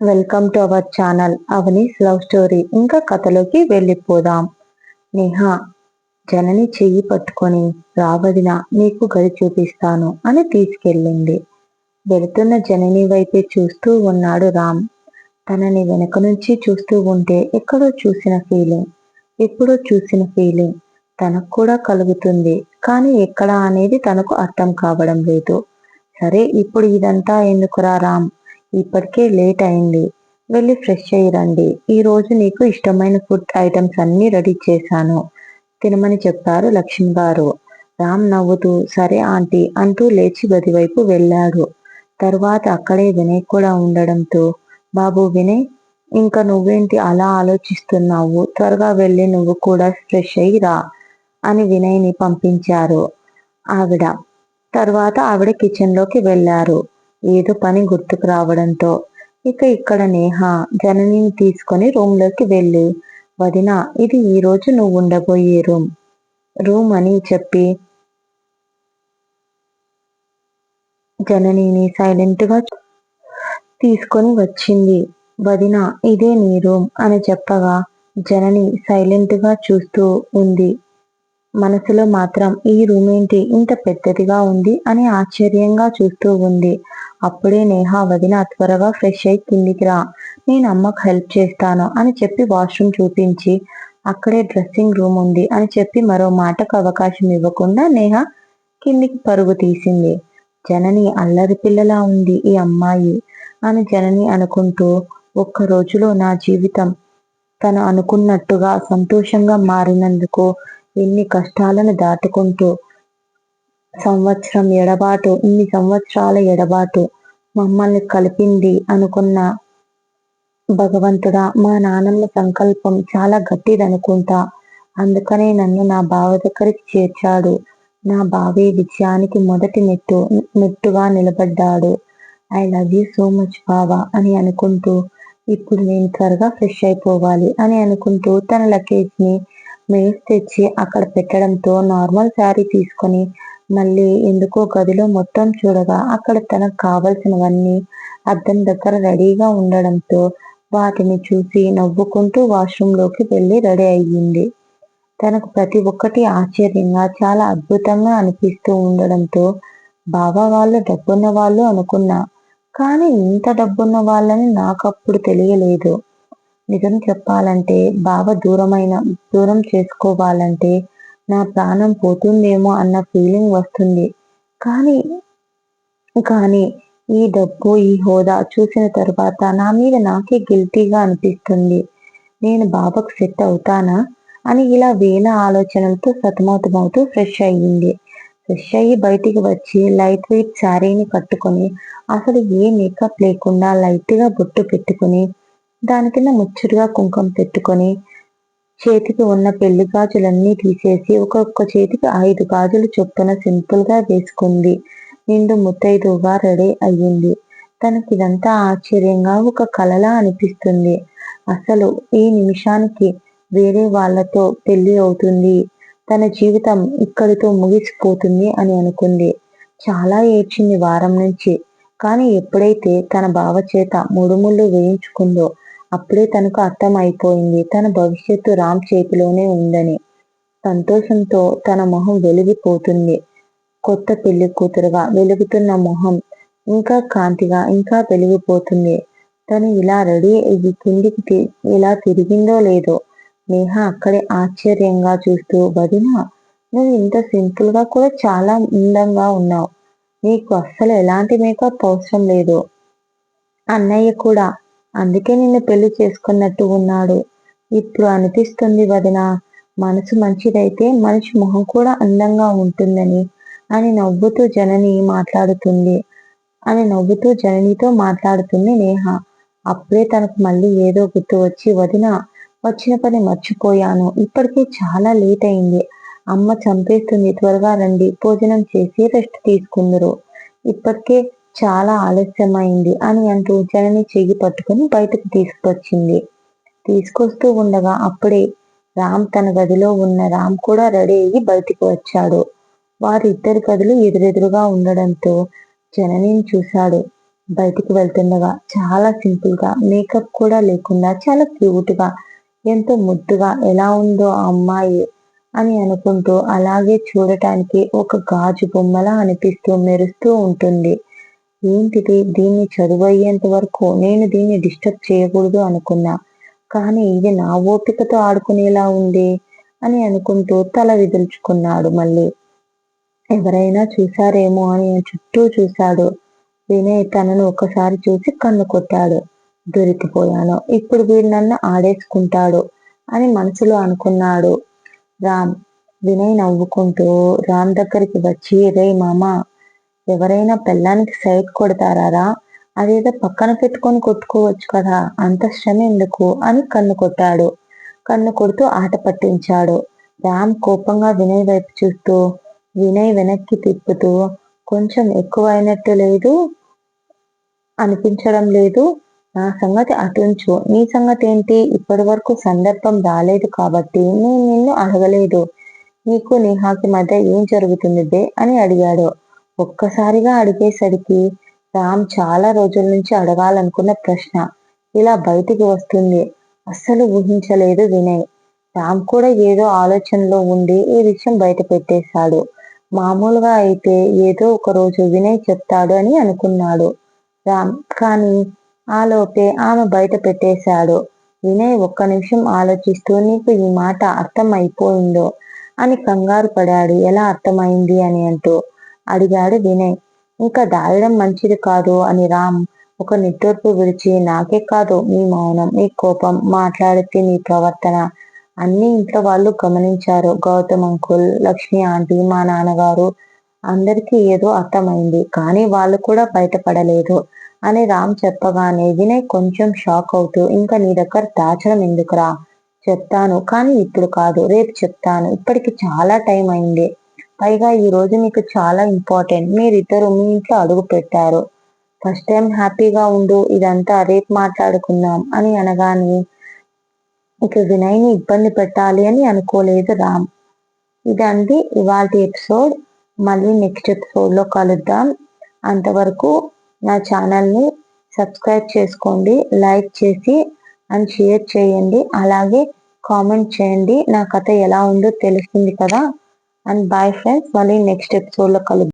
Welcome to our channel Avani's love story ఇంకా కథలోకి వెళ్ళిపోదాం. నేహా జనని చెయ్యి పట్టుకొని రావదిన నీకు గది చూపిస్తాను అని తీసుకెళ్ళింది. వెళుతున్న జనని వైపే చూస్తూ ఉన్నాడు రామ్. తనని వెనక నుంచి చూస్తూ ఉంటే ఎక్కడో చూసిన ఫీలింగ్ ఎప్పుడో చూసిన ఫీలింగ్ తనకు కూడా కలుగుతుంది. కానీ ఎక్కడ అనేది తనకు అర్థం కావడం లేదు. సరే ఇప్పుడు ఇదంతా ఎందుకురా రామ్? ఇప్పటికే లేట్ అయింది. వెళ్ళి ఫ్రెష్ అయ్యి రండి. ఈరోజు నీకు ఇష్టమైన ఫుడ్ ఐటమ్స్ అన్ని రెడీ చేశాను. తినమని చెప్పారు లక్ష్మి గారు. రామ్ నవ్వుతూ సరే ఆంటీ అంటూ లేచి గదివైపు వెళ్ళాడు. తర్వాత అక్కడే వినయ్ కూడా ఉండడంతో బాబు వినయ్ ఇంకా నువ్వేంటి అలా ఆలోచిస్తున్నావు? త్వరగా వెళ్ళి నువ్వు కూడా ఫ్రెష్ అయ్యి రా అని వినయ్ని పంపించారు ఆవిడ. తర్వాత ఆవిడ కిచెన్లోకి ఏదో పని గుర్తుకు రావడంతో ఇక ఇక్కడ నేహ జననిని తీసుకొని రూమ్లోకి వెళ్ళి. వదిన ఇది ఈ రోజు నువ్వు ఉండబోయే రూమ్ రూమ్ అని చెప్పి జననిని సైలెంట్గా తీసుకొని వచ్చింది. వదిన ఇదే నీ రూమ్ అని చెప్పగా జనని సైలెంట్గా చూస్తూ ఉంది. మనసులో మాత్రం ఈ రూమ్ ఏంటి ఇంత పెద్దదిగా ఉంది అని ఆశ్చర్యంగా చూస్తూ ఉంది. అప్పుడే నేహ వదిన త్వరగా ఫ్రెష్ అయి కిందికి రా. నేను అమ్మకు హెల్ప్ చేస్తాను అని చెప్పి వాష్రూమ్ చూపించి అక్కడే డ్రెస్సింగ్ రూమ్ ఉంది అని చెప్పి మరో మాటకు అవకాశం ఇవ్వకుండా నేహ కిందికి పరుగు తీసింది. జనని అల్లరి పిల్లలా ఉంది ఈ అమ్మాయి అని జనని అనుకుంటూ ఒక్క రోజులో నా జీవితం తను అనుకున్నట్టుగా సంతోషంగా మారినందుకు ఎన్ని కష్టాలను దాటుకుంటూ సంవత్సరం ఎడబాటు ఇన్ని సంవత్సరాల ఎడబాటు మమ్మల్ని కలిపింది అనుకున్న భగవంతుడా. మా నాన్నమ్మ సంకల్పం చాలా గట్టిదనుకుంటా. అందుకనే నన్ను నా బావ దగ్గరికి చేర్చాడు. నా బావే విజయానికి మొదటి మెట్టు మెట్టుగా నిలబడ్డాడు. I love you so much బావా అని అనుకుంటూ ఇప్పుడు నేను త్వరగా ఫ్రెష్ అయిపోవాలి అని అనుకుంటూ తన లగేజ్ని తెచ్చి అక్కడ పెట్టడంతో నార్మల్ శారీ తీసుకొని మళ్ళీ ఎందుకో గదిలో మొత్తం చూడగా అక్కడ తనకు కావలసినవన్నీ అద్దం దగ్గర రెడీగా ఉండడంతో వాటిని చూసి నవ్వుకుంటూ వాష్రూంలోకి వెళ్ళి రెడీ అయ్యింది. తనకు ప్రతి ఒక్కటి ఆశ్చర్యంగా చాలా అద్భుతంగా అనిపిస్తూ ఉండడంతో బాబా వాళ్ళు డబ్బున్న వాళ్ళు అనుకున్నా కానీ ఇంత డబ్బున్న వాళ్ళని నాకప్పుడు తెలియలేదు. నిజం చెప్పాలంటే బావ దూరమైన దూరం చేసుకోవాలంటే నా ప్రాణం పోతుందేమో అన్న ఫీలింగ్ వస్తుంది. కానీ కానీ ఈ డబ్బు ఈ హోదా చూసిన తర్వాత నా మీద నాకే గిల్టీగా అనిపిస్తుంది. నేను బాబాకు సెట్ అవుతానా? అని ఇలా వేల ఆలోచనలతో సతమతమవుతూ ఫ్రెష్ అయ్యింది. ఫ్రెష్ అయ్యి బయటికి వచ్చి లైట్ వెయిట్ శారీని కట్టుకొని అసలు ఏ మేకప్ లేకుండా లైట్గా బొట్టు పెట్టుకుని దాని కింద ముచ్చురుగా కుంకుమ పెట్టుకొని చేతికి ఉన్న పెళ్ళి గాజులన్నీ తీసేసి ఒక్కొక్క చేతికి ఐదు గాజులు చొప్పున సింపుల్గా వేసుకుంది. నిండు ముత్తైదుగా రెడీ అయ్యింది. తనకి ఇదంతా ఆశ్చర్యంగా ఒక కలలా అనిపిస్తుంది. అసలు ఈ నిమిషానికి వేరే వాళ్ళతో పెళ్ళి అవుతుంది. తన జీవితం ఇక్కడితో ముగిసిపోతుంది అని అనుకుంది. చాలా ఏడ్చింది వారం నుంచి. కానీ ఎప్పుడైతే తన బావ చేత ముడుముళ్ళు వేయించుకుందో అప్పుడే తనకు అర్థమైపోయింది. తన భవిష్యత్తు రామ్ చేతిలోనే ఉందని. సంతోషంతో తన మొహం వెలిగిపోతుంది. కొత్త పెళ్ళి కూతురుగా వెలుగుతున్న మొహం ఇంకా కాంతిగా ఇంకా వెలిగిపోతుంది. తను ఇలా రెడీ అయ్యి కిందికి ఇలా తిరిగిందో లేదో నేహ అక్కడే ఆశ్చర్యంగా చూస్తూ వదిన నువ్వు ఇంత సింపుల్గా కూడా చాలా అందంగా ఉన్నావు. నీకు అస్సలు ఎలాంటి మేకప్ అవసరం లేదు. అన్నయ్య కూడా అందుకే నిన్ను పెళ్ళి చేసుకున్నట్టు ఉన్నాడు. ఇప్పుడు అనిపిస్తుంది వదిన మనసు మంచిదైతే మనిషి మొహం కూడా అందంగా ఉంటుందని అని నవ్వుతూ జనని మాట్లాడుతుంది. అని నవ్వుతూ జననితో మాట్లాడుతుంది నేహ. అప్పుడే తనకు మళ్ళీ ఏదో గుర్తు వచ్చి వదిన వచ్చిన పని మర్చిపోయాను. ఇప్పటికే చాలా లేట్ అయింది. అమ్మ చంపేస్తుంది త్వరగా రండి. భోజనం చేసి రెస్ట్ తీసుకుందరు. ఇప్పటికే చాలా ఆలస్యమైంది అని అంటూ జనని చెయ్యి పట్టుకుని బయటకు తీసుకొచ్చింది. తీసుకొస్తూ ఉండగా అప్పుడే రామ్ తన గదిలో ఉన్న రామ్ కూడా రెడీ అయ్యి బయటికి వచ్చాడు. వారిద్దరి గదులు ఎదురెదురుగా ఉండడంతో జననిని చూశాడు. బయటికి వెళ్తుండగా చాలా సింపుల్గా మేకప్ కూడా లేకుండా చాలా క్యూట్గా ఎంతో ముద్దుగా ఎలా ఉందో ఆ అమ్మాయి అని అనుకుంటూ అలాగే చూడటానికి ఒక గాజు బొమ్మలా అనిపిస్తూ మెరుస్తూ ఉంటుంది. ఏంటిది? దీన్ని చదువయ్యేంత వరకు నేను దీన్ని డిస్టర్బ్ చేయకూడదు అనుకున్నా. కానీ ఇది నా ఓపికతో ఆడుకునేలా ఉంది అని అనుకుంటూ తల విదుల్చుకున్నాడు మళ్ళీ. ఎవరైనా చూశారేమో అని చుట్టూ చూశాడు. వినయ్ తనను ఒకసారి చూసి కన్ను కొట్టాడు. దొరికిపోయాను. ఇప్పుడు వీడు నన్ను ఆడేసుకుంటాడు అని మనసులో అనుకున్నాడు. రామ్. వినయ్ నవ్వుకుంటూ రామ్ దగ్గరికి వచ్చి రే మామ ఎవరైనా పెళ్ళానికి సైట్ కొడతారా అదేదో పక్కన పెట్టుకొని కొట్టుకోవచ్చు కదా అంత శ్రమ ఎందుకు? అని కన్ను కొట్టాడు. కన్ను కొడుతూ ఆట పట్టించాడు. రామ్ కోపంగా వినయ్ వైపు చూస్తూ వినయ్ వెనక్కి తిప్పుతూ కొంచెం ఎక్కువైనట్టు లేదు అనిపించడం లేదు. నా సంగతి అటుంచు నీ సంగతి ఏంటి? ఇప్పటి వరకు సందర్భం రాలేదు కాబట్టి నేను నిన్ను అడగలేదు. నీకు నేహాకి మధ్య ఏం జరుగుతుంది బే? అని అడిగాడు. ఒక్కసారిగా అడిగేసరికి రామ్ చాలా రోజుల నుంచి అడగాలనుకున్న ప్రశ్న. ఇలా బయటికి వస్తుంది. అస్సలు ఊహించలేదు వినయ్. రామ్ కూడా ఏదో ఆలోచనలో ఉండి ఈ విషయం బయట పెట్టేశాడు మామూలుగా అయితే ఏదో ఒక రోజు వినయ్ చెప్తాడు అని అనుకున్నాడు. రామ్ కానీ ఆలోపే ఆమె బయట పెట్టేశాడు వినయ్ ఒక్క నిమిషం ఆలోచిస్తూ నీకు ఈ మాట అర్థం అయిపోయిందో అని కంగారు పడాడు. ఎలా అర్థమైంది? అని అంటూ. అడిగాడు వినయ్. ఇంకా దాయడం మంచిది కాదు అని రామ్ ఒక నిట్టొర్పు విడిచి నాకే కాదు మీ మౌనం మీ కోపం మాట్లాడితే మీ ప్రవర్తన అన్ని ఇంట్లో వాళ్ళు గమనించారు. గౌతమ్ అంకుల్ లక్ష్మి ఆంటీ మా నాన్నగారు అందరికీ ఏదో అర్థమైంది కానీ వాళ్ళు కూడా బయటపడలేదు అని రామ్ చెప్పగానే వినయ్ కొంచెం షాక్ అవుతూ ఇంకా నీ దగ్గర దాచడం ఎందుకురా? చెప్తాను కానీ ఇప్పుడు కాదు రేపు చెప్తాను. ఇప్పటికి చాలా టైం అయింది. పైగా ఈ రోజు మీకు చాలా ఇంపార్టెంట్ మీరిద్దరు మీ ఇంట్లో అడుగు పెట్టారు. ఫస్ట్ టైం హ్యాపీగా ఉండు ఇదంతా రేపు మాట్లాడుకుందాం అని అనగానే ఇక వినయ్ని ఇబ్బంది పెట్టాలి అని అనుకోలేదు రామ్. ఇదండి ఇవాళ ఎపిసోడ్ మళ్ళీ నెక్స్ట్ ఎపిసోడ్లో కలుద్దాం. అంతవరకు నా ఛానల్ని సబ్స్క్రైబ్ చేసుకోండి లైక్ చేసి అండ్ షేర్ చేయండి. అలాగే కామెంట్ చేయండి. నా కథ ఎలా ఉందో తెలిసింది కదా? అండ్ బాయ్ ఫ్రెండ్స్ మళ్ళీ నెక్స్ట్ ఎపిసోడ్లో కలుద్దాం.